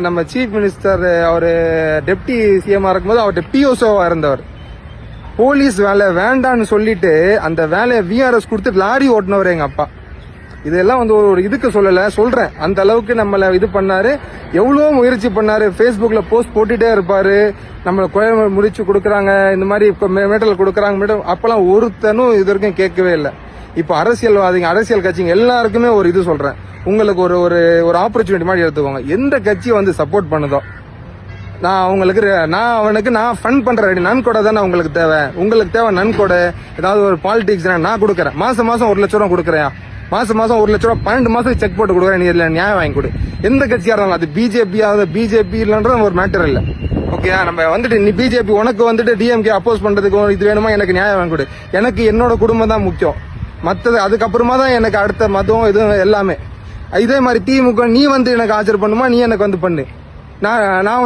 நம்ம chief minister அவர் deputy சிஎம்ஆ இருக்கும்போது அவர் பிஓசோவா இருந்தவர். போலீஸ் வேலை வேண்டான்னு சொல்லிட்டு அந்த வேலையை விஆர்எஸ் கொடுத்து லாரி ஓட்டினவர் எங்க அப்பா. இதெல்லாம் வந்து ஒரு இதுக்கு சொல்லல சொல்றேன். அந்த அளவுக்கு நம்மளை இது பண்ணாரு. எவ்வளோ முயற்சி பண்ணாரு. ஃபேஸ்புக்கில் போஸ்ட் போட்டுட்டே இருப்பாரு. நம்மளை குழந்தை முடிச்சு கொடுக்குறாங்க. இந்த மாதிரி இப்போ மெடல் கொடுக்குறாங்க. மேடம் அப்பெல்லாம் ஒருத்தனும் இது வரைக்கும் கேட்கவே இல்லை. இப்போ அரசியல்வாதிங்க அரசியல் கட்சிங்க எல்லாருக்குமே ஒரு இது சொல்றேன். உங்களுக்கு ஒரு ஒரு ஒரு ஆப்பர்ச்சுனிட்டி மாதிரி எடுத்துக்கோங்க. எந்த கட்சி வந்து சப்போர்ட் பண்ணுதோ நான் அவங்களுக்கு நான் அவனுக்கு நான் ஃபன் பண்ற நன்கொடை தானே உங்களுக்கு தேவை. உங்களுக்கு தேவை நன்கொடை ஏதாவது ஒரு பாலிடிக்ஸ் நான் கொடுக்குறேன். மாசம் மாசம் ஒரு லட்ச ரூபா கொடுக்குறேன். மாசம் மாசம் ஒரு லட்ச ரூபா பன்னெண்டு மாசம் செக் போட்டு கொடுக்குறேன். நீ இதுல நியாயம் வாங்கி கொடு. எந்த கட்சியா இருந்தாலும் அது பிஜேபி ஆகுது பிஜேபி இல்லைன்றது ஒரு மேட்டர் இல்ல. ஓகே நம்ம வந்துட்டு நீ பிஜேபி உனக்கு வந்துட்டு டிஎம்கே அப்போஸ் பண்றதுக்கு இது வேணுமா? எனக்கு நியாயம் வாங்கி கொடு. எனக்கு என்னோட குடும்பம் தான் முக்கியம். மற்றது அதுக்கப்புறமா தான் எனக்கு அடுத்த மதம் இதுவும் எல்லாமே. இதே மாதிரி திமுக நீ வந்து எனக்கு ஆச்சர் பண்ணுமா நீ எனக்கு வந்து பண்ணு. நான் நான்